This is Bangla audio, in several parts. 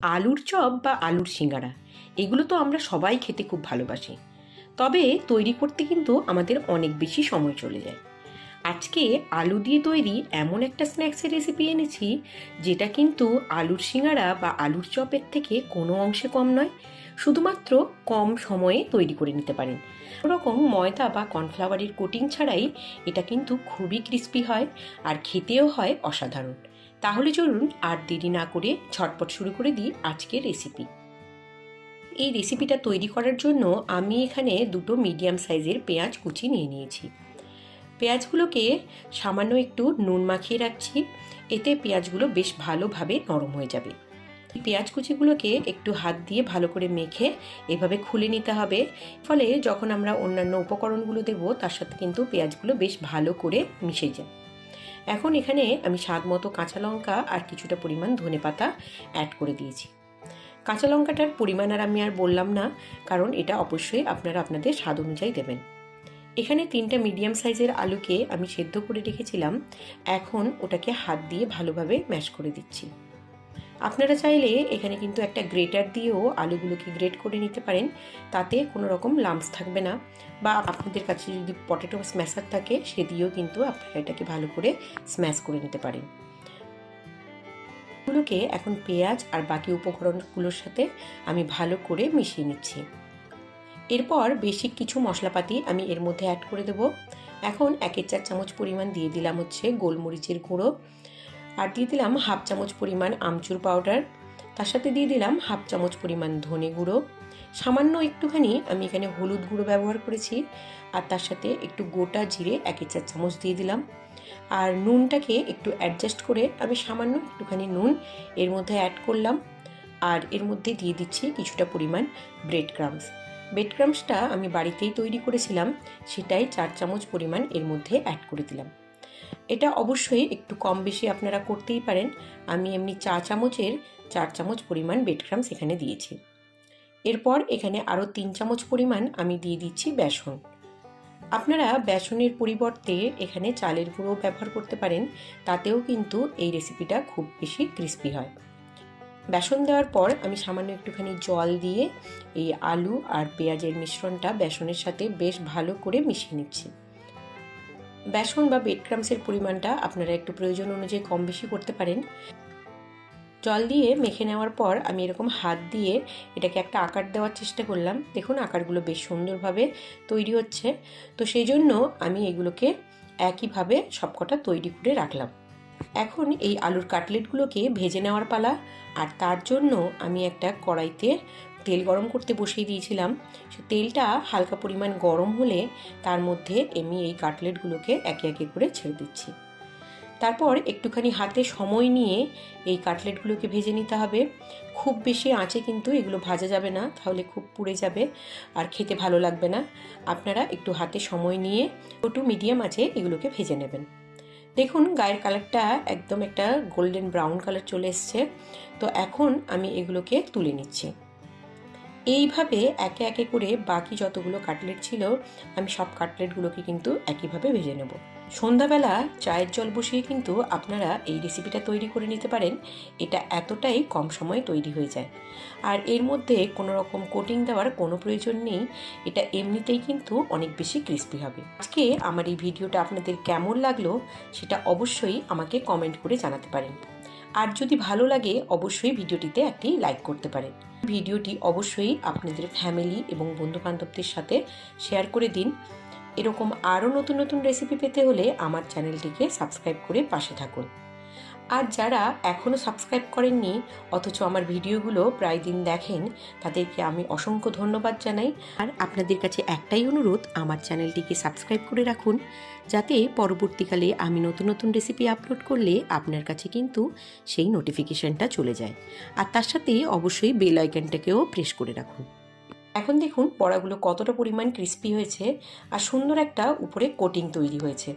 আলুর চপ বা আলুর সিঙ্গারা, এগুলো তো আমরা সবাই খেতে খুব ভালোবাসি। তবে তৈরি করতে কিন্তু আমাদের অনেক বেশি সময় চলে যায়। আজকে আলু দিয়ে তৈরি এমন একটা স্ন্যাক্সের রেসিপি এনেছি, যেটা কিন্তু আলুর সিঙ্গারা বা আলুর চপের থেকে কোনো অংশে কম নয়, শুধুমাত্র কম সময়ে তৈরি করে নিতে পারেন। ওরকম ময়দা বা কর্নফ্লাওয়ারের কোটিং ছাড়াই এটা কিন্তু খুবই ক্রিস্পি হয় আর খেতেও হয় অসাধারণ। তাহলে চলুন আর দেরি না করে ঝটপট শুরু করে দিই আজকের রেসিপি এই রেসিপিটা তৈরি করার জন্য আমি এখানে দুটো মিডিয়াম সাইজের পেঁয়াজ কুচি নিয়ে নিয়েছি। পেঁয়াজগুলোকে সামান্য একটু নুন মাখিয়ে রাখছি, এতে পেঁয়াজগুলো বেশ ভালোভাবে নরম হয়ে যাবে। পেঁয়াজ কুচিগুলোকে একটু হাত দিয়ে ভালো করে মেখে এভাবে খুলে নিতে হবে, ফলে যখন আমরা অন্যান্য উপকরণগুলো দেব তার সাথে কিন্তু পেঁয়াজগুলো বেশ ভালো করে মিশে যায়। এখন এখানে আমি স্বাদ মতো কাঁচা লঙ্কা আর কিছুটা পরিমাণ ধনে পাতা অ্যাড করে দিয়েছি। কাঁচা লঙ্কাটার পরিমাণ আর আমি আর বললাম না, কারণ এটা অবশ্যই আপনারা আপনাদের স্বাদ অনুযায়ী দেবেন। এখানে তিনটা মিডিয়াম সাইজের আলুকে আমি সেদ্ধ করে রেখেছিলাম, এখন ওটাকে হাত দিয়ে ভালোভাবে ম্যাশ করে দিচ্ছি। আপনারা চাইলে এখানে কিন্তু একটা গ্রেটার দিয়েও আলুগুলোকে গ্রেট করে নিতে পারেন। তাতে কোনো রকম লাম্পস থাকবে না। বা আপনাদের কাছে যদি পটেটো স্ম্যাশার থাকে, সে দিয়েও কিন্তু আপনারা এটাকে ভালো করে স্ম্যাশ করে নিতে পারেন। এগুলোকে এখন পেঁয়াজ আর বাকি উপকরণগুলোর সাথে আমি ভালো করে মিশিয়ে নিচ্ছি। এরপর বেশি কিছু মশলাপাতি আমি এর মধ্যে অ্যাড করে দেবো। এখন একের চার চামচ পরিমাণ দিয়ে দিলাম হচ্ছে গোলমরিচের গুঁড়ো। আর দিয়ে দিলাম হাফ চামচ পরিমাণ আমচুর পাউডার। তার সাথে দিয়ে দিলাম হাফ চামচ পরিমাণ ধনে গুঁড়ো। সামান্য একটুখানি আমি এখানে হলুদ গুঁড়ো ব্যবহার করেছি। আর তার সাথে একটু গোটা জিরে এক চার চামচ দিয়ে দিলাম। আর নুনটাকে একটু অ্যাডজাস্ট করে আমি সামান্য একটুখানি নুন এর মধ্যে অ্যাড করলাম। আর এর মধ্যে দিয়ে দিচ্ছি কিছুটা পরিমাণ ব্রেড ক্রামস ব্রেড ক্রামসটা আমি বাড়িতেই তৈরি করেছিলাম, সেটাই চার চামচ পরিমাণ এর মধ্যে অ্যাড করে দিলাম। এটা অবশ্যই একটু কম বেশি আপনারা করতেই পারেন। আমি এমনি চা চামচের চার চামচ পরিমাণ ব্রেড ক্রামস এখানে দিয়েছি। এরপর এখানে আরও তিন চামচ পরিমাণ আমি দিয়ে দিচ্ছি বেসন। আপনারা বেসনের পরিবর্তে এখানে চালের গুঁড়ো ব্যবহার করতে পারেন, তাতেও কিন্তু এই রেসিপিটা খুব বেশি ক্রিস্পি হয়। বেসন দেওয়ার পর আমি সামান্য একটুখানি জল দিয়ে এই আলু আর পেঁয়াজের মিশ্রণটা বেসনের সাথে বেশ ভালো করে মিশিয়ে নিচ্ছি। বেসন বা বেড ক্রামসের পরিমাণটা আপনারা একটু প্রয়োজন অনুযায়ী কম বেশি করতে পারেন। জল দিয়ে মেখে নেওয়ার পর আমি এরকম হাত দিয়ে এটাকে একটা আকার দেওয়ার চেষ্টা করলাম। দেখুন আকারগুলো বেশ সুন্দরভাবে তৈরি হচ্ছে। তো সেই জন্য আমি এগুলোকে একইভাবে সবকটা তৈরি করে রাখলাম। এখন এই আলুর কাটলেটগুলোকে ভেজে নেওয়ার পালা। আর তার জন্য আমি একটা কড়াইতে তেল গরম করতে বসিয়ে দিয়েছিলাম। সে তেলটা হালকা পরিমাণ গরম হলে তার মধ্যে আমি এই কাটলেটগুলোকে একে একে করে ছেড়ে দিচ্ছি। তারপর একটুখানি হাতে সময় নিয়ে এই কাটলেটগুলোকে ভেজে নিতে হবে। খুব বেশি আঁচে কিন্তু এগুলো ভাজা যাবে না, তাহলে খুব পুড়ে যাবে আর খেতে ভালো লাগবে না। আপনারা একটু হাতে সময় নিয়ে একটু মিডিয়াম আছে এগুলোকে ভেজে নেবেন। দেখুন, গায়ের কালারটা একদম একটা গোল্ডেন ব্রাউন কালার চলে এসছে। তো এখন আমি এগুলোকে তুলে নিচ্ছি। এইভাবে একে একে করে বাকি যতগুলো কাটলেট ছিল, আমি সব কাটলেটগুলোকে কিন্তু একইভাবে ভেজে নেব। সন্ধ্যাবেলা চায়ের জল বসিয়ে কিন্তু আপনারা এই রেসিপিটা তৈরি করে নিতে পারেন। এটা এতটাই কম সময়ে তৈরি হয়ে যায়। আর এর মধ্যে কোনো রকম কোটিং দেওয়ার কোনো প্রয়োজন নেই। এটা এমনিতেই কিন্তু অনেক বেশি ক্রিস্পি হবে। আজকে আমার এই ভিডিওটা আপনাদের কেমন লাগল, সেটা অবশ্যই আমাকে কমেন্ট করে জানাতে পারেন। আর যদি ভালো লাগে, অবশ্যই ভিডিওটিতে একটি লাইক করতে পারেন। ভিডিওটি অবশ্যই আপনাদের ফ্যামিলি এবং বন্ধুবান্ধবদের সাথে শেয়ার করে দিন। এরকম আরও নতুন নতুন রেসিপি পেতে হলে আমার চ্যানেলটিকে সাবস্ক্রাইব করে পাশে থাকুন। আর যারা এখনও সাবস্ক্রাইব করেননি, অথচ আমার ভিডিওগুলো প্রায় দিন দেখেন, তাদেরকে আমি অসংখ্য ধন্যবাদ জানাই। আর আপনাদের কাছে একটাই অনুরোধ, আমার চ্যানেলটিকে সাবস্ক্রাইব করে রাখুন, যাতে পরবর্তীকালে আমি নতুন নতুন রেসিপি আপলোড করলে আপনার কাছে কিন্তু সেই নোটিফিকেশনটা চলে যায়। আর তার সাথে অবশ্যই বেল আইকনটাকেও প্রেস করে রাখুন। এখন দেখুন বড়াগুলো কতটা পরিমাণ ক্রিস্পি হয়েছে, আর সুন্দর একটা উপরে কোটিং তৈরি হয়েছে।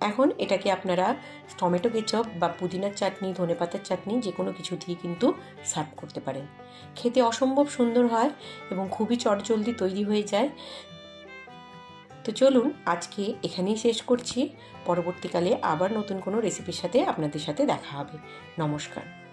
এখন এটাকে আপনারা টমেটো কেচপ বা পুদিনার চাটনি, ধনেপাতার চাটনি যে কোনো কিছু দিয়ে কিন্তু সার্ভ করতে পারেন। খেতে অসম্ভব সুন্দর হয় এবং খুবই চটজলদি তৈরি হয়ে যায়। তো চলুন আজকে এখানেই শেষ করছি। পরবর্তীকালে আবার নতুন কোনো রেসিপির সাথে আপনাদের সাথে দেখা হবে। নমস্কার।